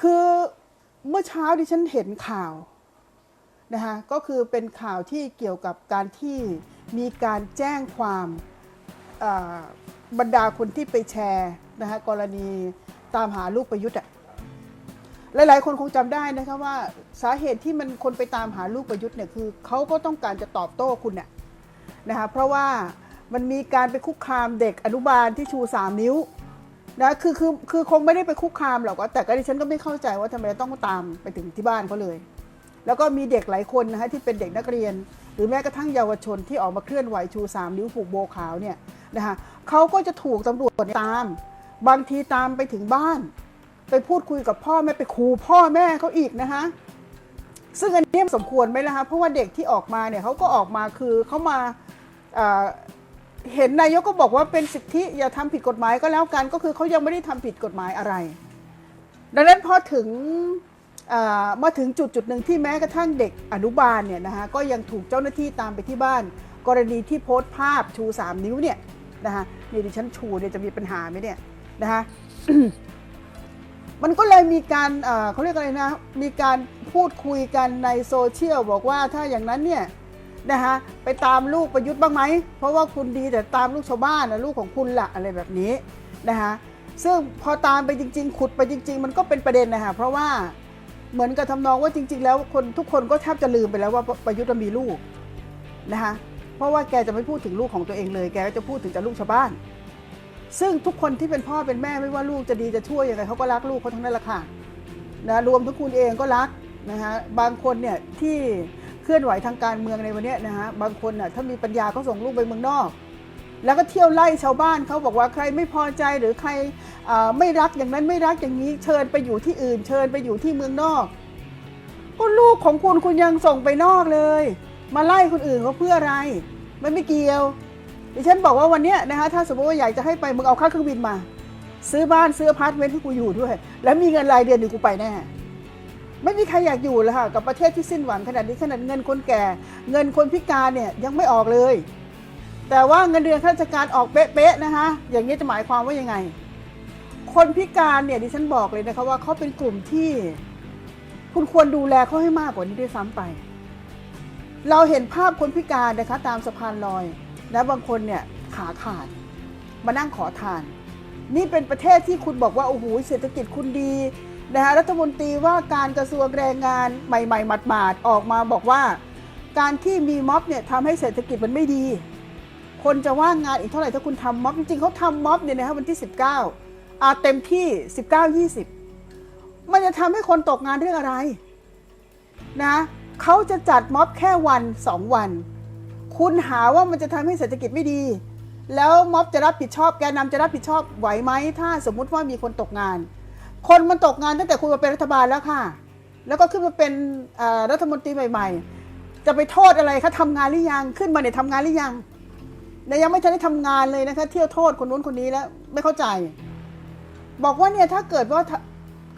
คือเมื่อเช้าดิฉันเห็นข่าวนะคะก็คือเป็นข่าวที่เกี่ยวกับการที่มีการแจ้งความบรรดาคนที่ไปแชร์นะคะกรณีตามหาลูกประยุทธ์อะหลาย ๆ คนคงจำได้นะคะว่าสาเหตุที่มันคนไปตามหาลูกประยุทธ์เนี่ยคือเขาก็ต้องการจะตอบโต้คุณน่ะนะคะเพราะว่ามันมีการไปคุกคามเด็กอนุบาลที่ชู 3 นิ้ว นะคือคือคือคงไม่ได้ไปคุกคามหรอกว่าแต่ก็ดิฉันก็ไม่เข้าใจว่าทำไมต้องตามไปถึงที่บ้านเขาเลย แล้วก็มีเด็กหลายคนนะฮะที่เป็นเด็กนักเรียน หรือแม้กระทั่งเยาวชนที่ออกมาเคลื่อนไหวชู3นิ้วผูกโบขาวเนี่ยนะคะเขาก็จะถูกตำรวจตาม บางทีตามไปถึงบ้าน ไปพูดคุยกับพ่อแม่ไปขู่พ่อแม่เขาอีกนะคะซึ่งอันนี้สมควรไหมล่ะคะเพราะว่าเด็กที่ออกมาเนี่ยเขาก็ออกมาคือเขามา เห็นนายกก็บอกว่าเป็นสิทธิอย่าทำผิดกฎหมายก็แล้วกันก็คือเขายังไม่ได้ทำผิดกฎหมายอะไร ดังนั้นพอถึงเอ่อมาถึงจุดจุดหนึ่งที่แม้กระทั่งเด็กอนุบาลเนี่ยนะคะก็ยังถูกเจ้าหน้าที่ตามไปที่บ้าน กรณีที่โพสต์ภาพชู 3 นิ้วเนี่ยนะคะนี่ดิฉันชูเนี่ยจะมีปัญหาไหมเนี่ยนะคะมันก็เลยมีการเขาเรียกอะไรนะ มีการพูดคุยกันในโซเชียลบอกว่าถ้าอย่างนั้นเนี่ย นะคะไปตามลูกประยุทธ์บ้างไหม เพราะว่าคุณดีแต่ตามลูกชาวบ้านนะลูกของคุณละอะไรแบบนี้นะคะซึ่งพอตามไปจริง ๆ ขุดไปจริง ๆ มันก็เป็นประเด็นนะคะเพราะว่าเหมือนกับทำนองว่าจริง ๆ แล้วคนทุกคนก็แทบจะลืมไปแล้วว่าประยุทธ์มีลูกนะคะเพราะว่าแกจะไม่พูดถึงลูกของตัวเองเลย แกก็จะพูดถึงแต่ลูกชาวบ้าน ซึ่งทุกคนที่เป็นพ่อเป็นแม่ไม่ว่าลูกจะดีจะช่วยยังไงเขาก็รักลูกเขาทั้งนั้นแหละค่ะนะรวมทั้งคุณเองก็รักนะคะบางคนเนี่ยที่ ลื่อนไหวทางการเมืองในวันนี้นะฮะบางคนน่ะถ้ามีปัญญาเขาส่งลูกไปเมืองนอก แล้วก็เที่ยวไล่ชาวบ้านเขาบอกว่าใครไม่พอใจหรือใครอ่าไม่รักอย่างนั้นไม่รักอย่างนี้เชิญไปอยู่ที่อื่น เชิญไปอยู่ที่เมืองนอกก็ลูกของคุณคุณยังส่งไปนอกเลย มาไล่คนอื่นเขาเพื่ออะไร มันไม่เกี่ยวดิฉันบอกว่าวันนี้นะคะถ้าสมมติว่าอยากจะให้ไปมึงเอาค่าเครื่องบินมา ซื้อบ้านซื้ออพาร์ตเมนต์ให้กูอยู่ด้วย แล้วมีเงินรายเดือนหนึ่งกูไปแน่ ไม่มีใครอยากอยู่เลยค่ะกับประเทศที่สิ้นหวังขนาดนี้ขนาดเงินคนแก่ เงินคนพิการเนี่ยยังไม่ออกเลย แต่ว่าเงินเดือนข้าราชการออกเป๊ะๆนะคะอย่างนี้จะหมายความว่ายังไง คนพิการเนี่ยดิฉันบอกเลยนะคะว่าเขาเป็นกลุ่มที่คุณควรดูแลเขาให้มากกว่านี้ด้วยซ้ำไป เราเห็นภาพคนพิการนะคะตามสะพานลอยนะบางคนเนี่ยขาขาด มานั่งขอทาน นี่เป็นประเทศที่คุณบอกว่าโอ้โหเศรษฐกิจคุณดี นะคะรัฐมนตรีว่าการกระทรวงแรงงานใหม่ๆหมาดๆออกมาบอกว่า การที่มีม็อบเนี่ยทำให้เศรษฐกิจมันไม่ดี คนจะว่างงานอีกเท่าไหร่ถ้าคุณทำม็อบจริงๆเขาทำม็อบเนี่ยนะคะวันที่ 19อาเต็มที่ 19 20 มันจะทำให้คนตกงานเรื่องอะไรนะเขาจะจัดม็อบแค่วันสองวัน คุณหาว่ามันจะทำให้เศรษฐกิจไม่ดี แล้วม็อบจะรับผิดชอบแกนนำจะรับผิดชอบไหวไหมถ้าสมมุติว่ามีคนตกงาน คนมันตกงานตั้งแต่คุณมาเป็นรัฐบาลแล้วค่ะ แล้วก็ขึ้นมาเป็นรัฐมนตรีใหม่ ๆ จะไปโทษอะไรคะทำงานหรือยังขึ้นมาเนี่ยทำงานหรือยังเนี่ยยังไม่ทันได้ทำงานเลยนะคะ เที่ยวโทษคนนู้นคนนี้แล้วไม่เข้าใจ บอกว่าเนี่ยถ้าเกิดว่า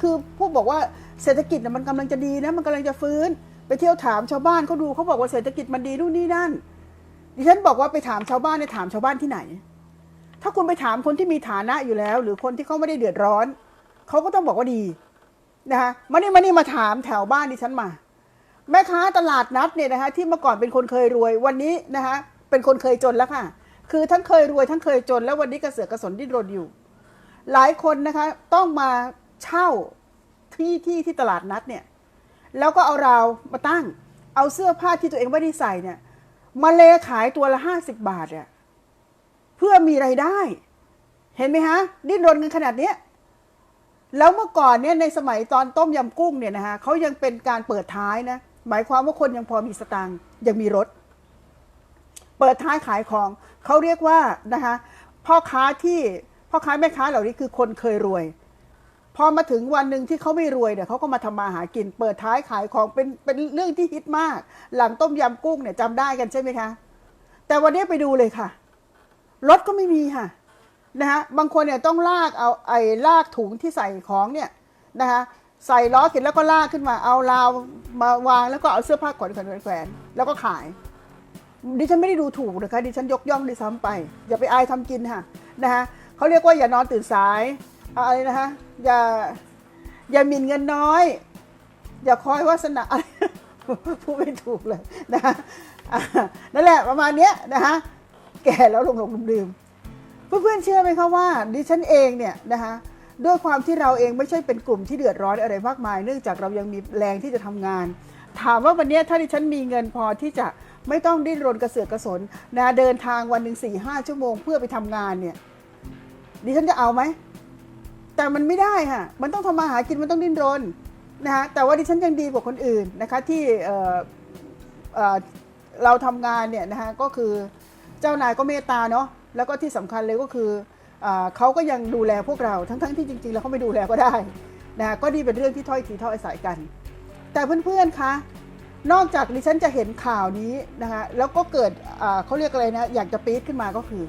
คือผู้บอกว่าเศรษฐกิจมันกำลังจะดีนะมันกำลังจะฟื้น ไปเที่ยวถามชาวบ้านเขาดูเขาบอกว่าเศรษฐกิจมันดีนู่นนี่นั่นดิฉันบอกว่าไปถามชาวบ้านเนี่ยถามชาวบ้านที่ไหน ถ้าคุณไปถามคนที่มีฐานะอยู่แล้ว หรือคนที่เขาไม่ได้เดือดร้อน เขาก็ต้องบอกว่าดีนะคะมานี่มานี่มาถามแถวบ้านดิฉันมา แม่ค้าตลาดนัดเนี่ยนะคะที่เมื่อก่อนเป็นคนเคยรวยวันนี้นะคะเป็นคนเคยจนแล้วค่ะ คือทั้งเคยรวยทั้งเคยจน แล้ววันนี้กระเสือกกระสนดิ้นรนอยู่ หลายคนนะคะต้องมาเช่าที่ที่ที่ตลาดนัดเนี่ยแล้วก็เอาราวมาตั้ง เอาเสื้อผ้าที่ตัวเองไม่ได้ใส่เนี่ยมาเลขายตัวละห้าสิบบาทเนี่ยเพื่อมีไรายได้ เห็นไหมฮะ ดิ้นรนกันขนาดเนี้ย แล้วเมื่อก่อนเนี่ยในสมัยตอนต้มยำกุ้งเนี่ยนะคะเขายังเป็นการเปิดท้ายนะ หมายความว่าคนยังพอมีสตางค์ยังมีรถ เปิดท้ายขายของเขาเรียกว่านะคะพ่อค้าที่พ่อค้าแม่ค้าเหล่านี้คือคนเคยรวยพอมาถึงวันหนึ่งที่เขาไม่รวยเนี่ยเขาก็มาทำมาหากิน เปิดท้ายขายของเป็นเป็นเรื่องที่ฮิตมาก หลังต้มยำกุ้งเนี่ยจำได้กันใช่ไหมคะ แต่วันนี้ไปดูเลยค่ะรถก็ไม่มีค่ะ นะฮะบางคนเนี่ยต้องลากเอาไอ้ลากถุงที่ใส่ของเนี่ยนะคะใส่ล้อเสร็จแล้วก็ลากขึ้นมาเอาราวมาวางแล้วก็เอาเสื้อผ้าแขวนแขวนแขวนแล้วก็ขาย ดิฉันไม่ได้ดูถูกนะคะดิฉันยกย่องด้วยซ้ำไป อย่าไปอายทำกินค่ะนะคะเขาเรียกว่าอย่านอนตื่นสายอะไรนะคะอย่าอย่าหมิ่นเงินน้อย อย่าคอยวาสนาอะไรพูดไม่ถูกเลยนะอะนั่นแหละประมาณนี้นะคะแก่แล้วหลงหลงลืมลืม เพื่อนๆเชื่อไหมคะว่าดิฉันเองเนี่ยนะคะด้วยความที่เราเองไม่ใช่เป็นกลุ่มที่เดือดร้อนอะไรมากมาย เนื่องจากเรายังมีแรงที่จะทำงาน ถามว่าวันนี้ถ้าดิฉันมีเงินพอที่จะไม่ต้องดิ้นรนกระเสือกกระสนนะเดินทางวันหนึ่งสี่ห้าชั่วโมงเพื่อไปทำงานเนี่ยดิฉันจะเอาไหมแต่มันไม่ได้ค่ะมันต้องทำมาหากินมันต้องดิ้นรนนะคะแต่ว่าดิฉันยังดีกว่าคนอื่นนะคะที่เเเราทำงานเนี่ยนะคะก็คือเจ้านายก็เมตตาเนาะ แล้วก็ที่สำคัญเลยก็คืออเขาก็ยังดูแลพวกเราทั้งๆที่จริงๆ แล้วเขาไม่ดูแลก็ได้นะก็ดีเป็นเรื่องที่ถ้อยทีถ้อยอายกัน แต่เพื่อนๆคะนอกจากดิฉันจะเห็นข่าวนี้นะคะแล้วก็เกิดเขาเรียกอะไรนะอยากจะปี๊ดขึ้นมาก็คือ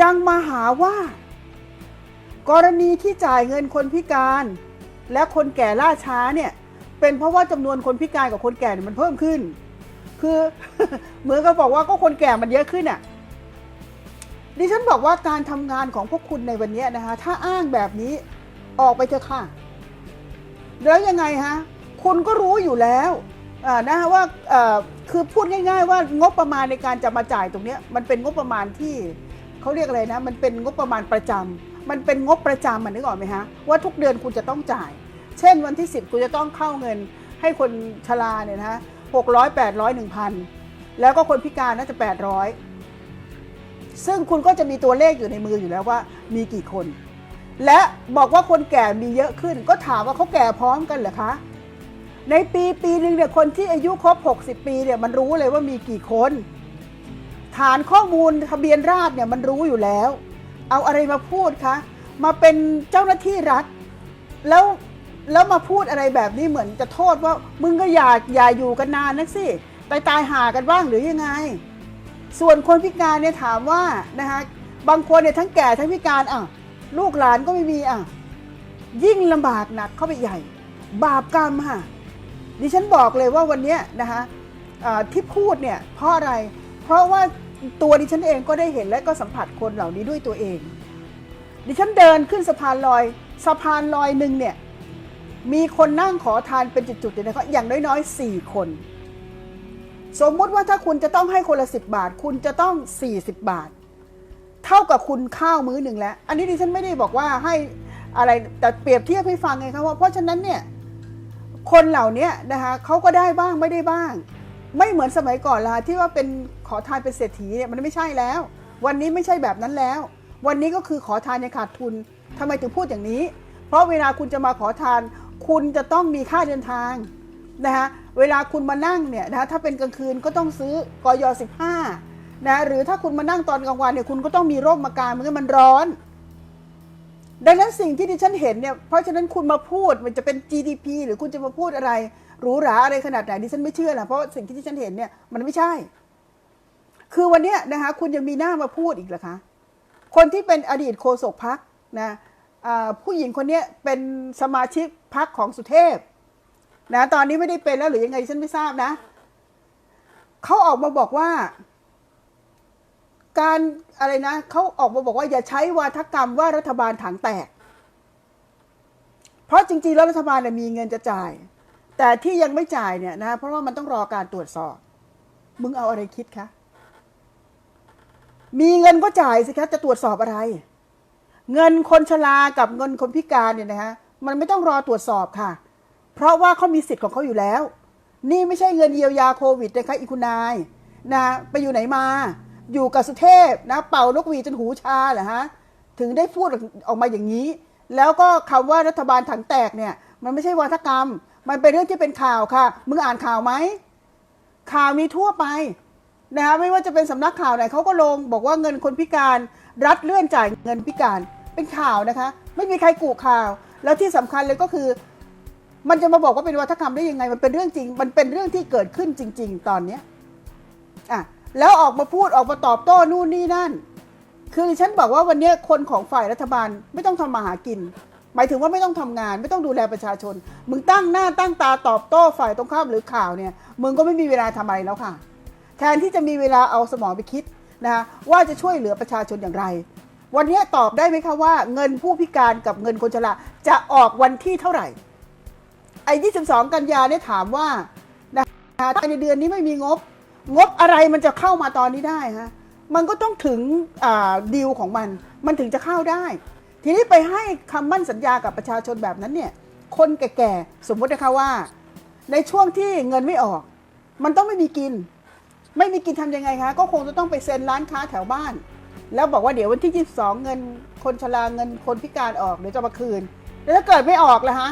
ยังมาหาว่า กรณีที่จ่ายเงินคนพิการ และคนแก่ล่าช้าเนี่ยเป็นเพราะว่าจำนวนคนพิการกับคนแก่เนี่ยมันเพิ่มขึ้น คือเหมือนกับบอกว่าก็คนแก่มันเยอะขึ้นอะ ดิฉันบอกว่าการทำงานของพวกคุณในวันนี้นะคะ ถ้าอ้างแบบนี้ออกไปเถอะค่ะ แล้วยังไงฮะ คุณก็รู้อยู่แล้วอ่านะว่าคือพูดง่าย ๆ ว่างบประมาณในการจะมาจ่ายตรงเนี้ยมันเป็นงบประมาณที่เขาเรียกอะไรนะ มันเป็นงบประมาณประจำมันเป็นงบประจำมันนึกออกไหมฮะว่าทุกเดือนคุณจะต้องจ่าย เช่นวันที่ 10คุณจะต้องเข้าเงินให้คนชราเนี่ยนะฮะหกร้อยแปดร้อยหนึ่งพันแล้วก็คนพิการน่าจะ800 ซึ่งคุณก็จะมีตัวเลขอยู่ในมืออยู่แล้วว่า มีกี่คน และบอกว่าคนแก่มีเยอะขึ้น ก็ถามว่าเขาแก่พร้อมกันเหรอคะ ในปีปีหนึ่งเนี่ยคนที่อายุครบ 60 ปีเนี่ยมันรู้เลยว่ามีกี่คน ฐานข้อมูลทะเบียนราษฎร์เนี่ยมันรู้อยู่แล้ว เอาอะไรมาพูดคะ มาเป็นเจ้าหน้าที่รัฐ แล้วแล้วมาพูดอะไรแบบนี้เหมือนจะโทษว่า มึงก็อย่าอย่าอยู่กันนานนักสิตายตายหากันบ้างหรือยังไง ส่วนคนพิการเนี่ยถามว่านะคะบางคนเนี่ยทั้งแก่ทั้งพิการอะลูกหลานก็ไม่มีอะยิ่งลำบากหนักเข้าไปใหญ่ บาปกรรมค่ะดิฉันบอกเลยว่าวันนี้นะคะที่พูดเนี่ยเพราะอะไร เพราะว่าตัวดิฉันเองก็ได้เห็นและก็สัมผัสคนเหล่านี้ด้วยตัวเอง ดิฉันเดินขึ้นสะพานลอย สะพานลอยหนึ่งเนี่ยมีคนนั่งขอทานเป็นจุดๆเนี่ยนะคะอย่างน้อยๆ4คน สมมุติว่าถ้าคุณจะต้องให้คนละสิบบาท คุณจะต้อง 40 บาท เท่ากับคุณข้าวมื้อหนึ่งแล้ว อันนี้ดิฉันไม่ได้บอกว่าให้อะไรแต่เปรียบเทียบให้ฟังไงครับว่าเพราะฉะนั้นเนี่ยคนเหล่านี้นะคะเขาก็ได้บ้างไม่ได้บ้าง ไม่เหมือนสมัยก่อนละที่ว่าเป็นขอทานเป็นเศรษฐีเนี่ยมันไม่ใช่แล้ว วันนี้ไม่ใช่แบบนั้นแล้ว วันนี้ก็คือขอทานในขาดทุนทำไมถึงพูดอย่างนี้ เพราะเวลาคุณจะมาขอทาน คุณจะต้องมีค่าเดินทางนะคะ เวลาคุณมานั่งเนี่ยนะคะถ้าเป็นกลางคืนก็ต้องซื้อกอย15นะหรือถ้าคุณมานั่งตอนกลางวันเนี่ยคุณก็ต้องมีร่มมากางเมื่อมันร้อน ดังนั้นสิ่งที่ดิฉันเห็นเนี่ยเพราะฉะนั้นคุณมาพูดมันจะเป็น GDP หรือคุณจะมาพูดอะไรหรูหราอะไรขนาดไหนดิฉันไม่เชื่อนะเพราะสิ่งที่ดิฉันเห็นเนี่ยมันไม่ใช่ คือวันนี้นะคะคุณยังมีหน้ามาพูดอีกเหรอคะ คนที่เป็นอดีตโฆษกพักนะผู้หญิงคนนี้เป็นสมาชิกพักของสุเทพ นะตอนนี้ไม่ได้เป็นแล้วหรือยังไงฉันไม่ทราบนะเขาออกมาบอกว่า การอะไรนะเขาออกมาบอกว่าอย่าใช้วาทกรรมว่ารัฐบาลถังแตก เพราะจริงๆแล้วรัฐบาลมีเงินจะจ่าย แต่ที่ยังไม่จ่ายเนี่ยนะเพราะว่ามันต้องรอการตรวจสอบ มึงเอาอะไรคิดคะมีเงินก็จ่ายสิคะจะตรวจสอบอะไร เงินคนชรากับเงินคนพิการเนี่ยนะฮะมันไม่ต้องรอตรวจสอบค่ะ เพราะว่าเขามีสิทธิ์ของเขาอยู่แล้ว นี่ไม่ใช่เงินเยียวยาโควิดนะคะอีคุณนายนะไปอยู่ไหนมา อยู่กับสุเทพนะเป่านกหวีจนหูชาเหรอฮะถึงได้พูดออกมาอย่างนี้ แล้วก็คำว่ารัฐบาลถังแตกเนี่ย มันไม่ใช่วาทกรรม มันเป็นเรื่องที่เป็นข่าวค่ะ มึงอ่านข่าวไหมข่าวมีทั่วไปนะคะไม่ว่าจะเป็นสำนักข่าวไหนเขาก็ลง บอกว่าเงินคนพิการรัฐเลื่อนจ่ายเงินพิการเป็นข่าวนะคะ ไม่มีใครกูข่าว แล้วที่สำคัญเลยก็คือ มันจะมาบอกว่าเป็นวัฒกรรมได้ยังไง มันเป็นเรื่องจริง มันเป็นเรื่องที่เกิดขึ้นจริง ๆ ตอนเนี้ยอะแล้วออกมาพูดออกมาตอบโต้นู่นนี่นั่น คือฉันบอกว่าวันนี้คนของฝ่ายรัฐบาลไม่ต้องทำมาหากิน หมายถึงว่าไม่ต้องทำงาน ไม่ต้องดูแลประชาชน มึงตั้งหน้าตั้งตาตอบโต้ฝ่ายตรงข้ามหรือข่าวเนี่ย มึงก็ไม่มีเวลาทำอะไรแล้วค่ะ แทนที่จะมีเวลาเอาสมองไปคิดนะคะว่าจะช่วยเหลือประชาชนอย่างไร วันนี้ตอบได้ไหมคะว่า เงินผู้พิการกับเงินคนชราจะออกวันที่เท่าไหร่ ไอ้22 กันยาเนี่ยถามว่านะคะภายในเดือนนี้ไม่มีงบ งบอะไรมันจะเข้ามาตอนนี้ได้ฮะมันก็ต้องถึงดีลของมัน มันถึงจะเข้าได้ ทีนี้ไปให้คำมั่นสัญญากับประชาชนแบบนั้นเนี่ย คนแก่ๆ สมมตินะคะว่า ในช่วงที่เงินไม่ออก มันต้องไม่มีกิน ไม่มีกินทำยังไงคะ ก็คงจะต้องไปเซ็นร้านค้าแถวบ้าน แล้วบอกว่าเดี๋ยววันที่ 22 เงินคนชราเงินคนพิการออกเดี๋ยวจะมาคืน แล้วถ้าเกิดไม่ออกล่ะฮะ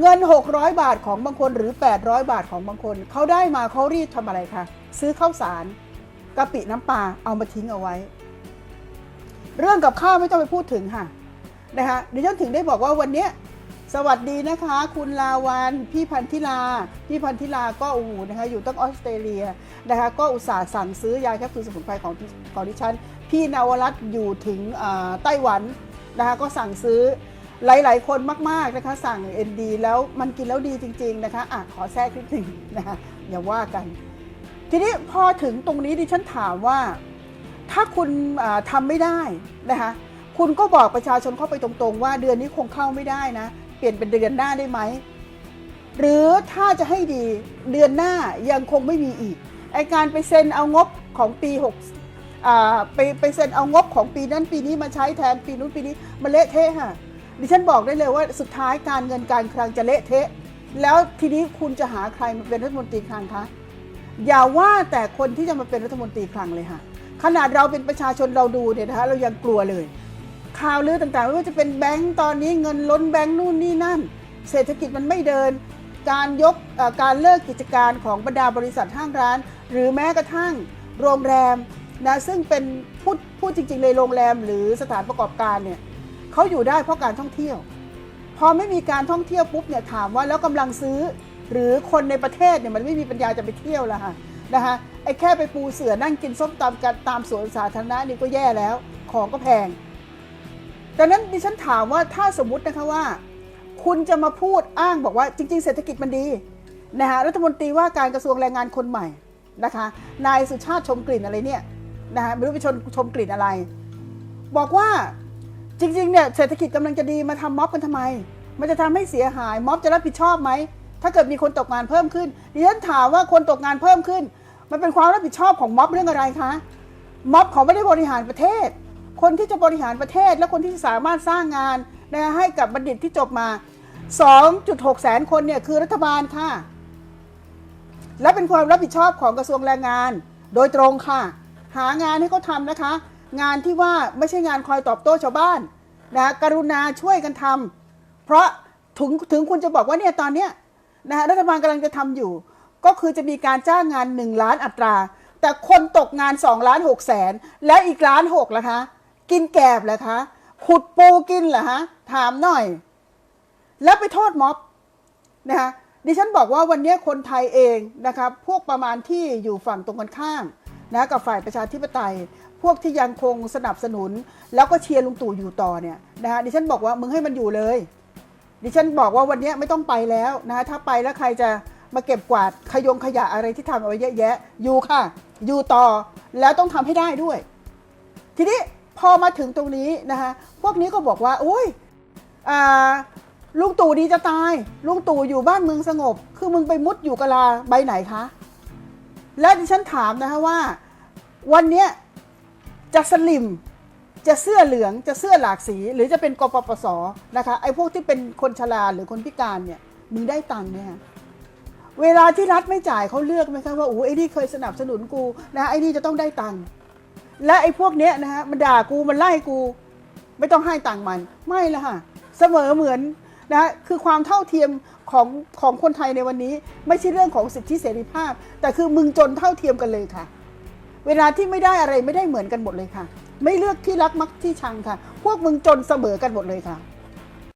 เงิน 600 บาทของบางคนหรือ 800 บาทของบางคน เขาได้มาเขารีดทำอะไรคะซื้อข้าวสารกะปิน้ำปลาเอามาทิ้งเอาไว้ เรื่องกับข้าวไม่ต้องไปพูดถึงค่ะนะคะดิฉันถึงได้บอกว่าวันนี้สวัสดีนะคะ คุณลาวันพี่พันธิลาพี่พันธิลาก็โอ้โหนะคะอยู่ตั้งออสเตรเลียนะคะก็อุตส่าห์สั่งซื้อยาแคปซูลสมุนไพรของของดิฉัน พี่นวรัตน์อยู่ถึงไต้หวันนะคะก็สั่งซื้อ หลาย ๆ คนมาก ๆ นะคะ สั่ง ND แล้วมันกินแล้วดีจริง ๆ นะคะอะขอแทรกนิดหนึ่งนะคะอย่าว่ากัน ทีนี้พอถึงตรงนี้ดิฉันถามว่า ถ้าคุณอ่าทำไม่ได้นะคะคุณก็บอกประชาชนเข้าไปตรงๆ ว่าเดือนนี้คงเข้าไม่ได้นะ เปลี่ยนเป็นเดือนหน้าได้ไหม หรือถ้าจะให้ดีเดือนหน้ายังคงไม่มีอีกไอการไปเซ็นเอางบของปี6ไปไปเซ็นเอางบของปีนั้นปีนี้มาใช้แทนปีนู้นปีนี้มันเละเทะค่ะ ดิฉันบอกได้เลยว่าสุดท้ายการเงินการคลังจะเละเทะ แล้วทีนี้คุณจะหาใครมาเป็นรัฐมนตรีคลังคะอย่าว่าแต่คนที่จะมาเป็นรัฐมนตรีคลังเลยค่ะ ขนาดเราเป็นประชาชนเราดูเนี่ยนะคะเรายังกลัวเลย ข่าวลือต่างๆไม่ว่าจะเป็นแบงก์ตอนนี้เงินล้นแบงก์นู่นนี่นั่น เศรษฐกิจมันไม่เดิน การยกการเลิกกิจการของบรรดาบริษัทห้างร้าน หรือแม้กระทั่งโรงแรมนะซึ่งเป็นพูดพูดจริงๆเลยโรงแรมหรือสถานประกอบการเนี่ย เขาอยู่ได้เพราะการท่องเที่ยว พอไม่มีการท่องเที่ยวปุ๊บเนี่ยถามว่าแล้วกำลังซื้อ หรือคนในประเทศเนี่ยมันไม่มีปัญญาจะไปเที่ยวล้วค่ะนะคะไอ้แค่ไปปูเสือนั่งกินส้มตำกันตามสวนสาธารณะนี่ก็แย่แล้ว ของก็แพงดังนั้นดิฉันถามว่าถ้าสมมตินะคะว่า คุณจะมาพูดอ้างบอกว่าจริง ๆ เศรษฐกิจมันดีนะคะรัฐมนตรีว่าการกระทรวงแรงงานคนใหม่นะคะนายสุชาติชมกลิ่นอะไรเนี่ยนะคะไม่รู้ไปชมชมกลิ่นอะไร บอกว่า จริงๆเนี่ยเศรษฐกิจกำลังจะดีมาทำม็อบกันทำไม มันจะทำให้เสียหายม็อบจะรับผิดชอบไหม ถ้าเกิดมีคนตกงานเพิ่มขึ้นดิฉันถามว่าคนตกงานเพิ่มขึ้น มันเป็นความรับผิดชอบของม็อบเรื่องอะไรคะม็อบเขาไม่ได้บริหารประเทศ คนที่จะบริหารประเทศและคนที่สามารถสร้างงานนะคะให้กับบัณฑิตที่จบมา 2.6 แสนคนเนี่ยคือรัฐบาลค่ะ และเป็นความรับผิดชอบของกระทรวงแรงงาน โดยตรงค่ะ หางานให้เขาทำนะคะ งานที่ว่าไม่ใช่งานคอยตอบโต้ชาวบ้านนะกรุณาช่วยกันทำเพราะถึงถึงคุณจะบอกว่าเนี่ยตอนเนี้ยนะฮะรัฐบาลกำลังจะทำอยู่ ก็คือจะมีการจ้างงาน 1 ล้านอัตรา แต่คนตกงาน2ล้าน6แสนแล้วอีกล้าน6ล่ะคะ กินแกบเหรอคะขุดปูกินเหรอฮะถามหน่อย แล้วไปโทษม็อบนะคะดิฉันบอกว่าวันนี้คนไทยเองนะครับพวกประมาณที่อยู่ฝั่งตรงกันข้ามนะกับฝ่ายประชาธิปไตย พวกที่ยังคงสนับสนุน แล้วก็เชียร์ลุงตู่อยู่ต่อเนี่ยนะคะดิฉันบอกว่ามึงให้มันอยู่เลย ดิฉันบอกว่าวันนี้ไม่ต้องไปแล้วนะถ้าไปแล้วใครจะมาเก็บกวาดขยงขยะอะไรที่ทำเอาไว้เยอะแยะอยู่ค่ะ อยู่ต่อแล้วต้องทำให้ได้ด้วย ทีนี้พอมาถึงตรงนี้นะคะพวกนี้ก็บอกว่าโอ้ยอ่าลุงตู่ดีจะตาย ลุงตู่อยู่บ้านเมืองสงบ คือมึงไปมุดอยู่กะลาใบไหนคะ และดิฉันถามนะคะว่า วันเนี้ย จะสลิมจะเสื้อเหลืองจะเสื้อหลากสี หรือจะเป็นกปปสนะคะไอ้พวกที่เป็นคนชราหรือคนพิการเนี่ยมึงได้ตังค์ไหมคะเวลาที่รัฐไม่จ่ายเขาเลือกไหมคะว่าโอ้ไอ้นี่เคยสนับสนุนกูนะไอ้นี่จะต้องได้ตังค์และไอ้พวกเนี้ยนะฮะมันด่ากูมันไล่กู ไม่ต้องให้ตังค์มัน ไม่ละค่ะเสมอเหมือนนะะคือความเท่าเทียมของของคนไทยในวันนี้ ไม่ใช่เรื่องของสิทธิเสรีภาพ แต่คือมึงจนเท่าเทียมกันเลยค่ะ เวลาที่ไม่ได้อะไรไม่ได้เหมือนกันหมดเลยค่ะ ไม่เลือกที่รักมักที่ชังค่ะ พวกมึงจนเสมอกันหมดเลยค่ะ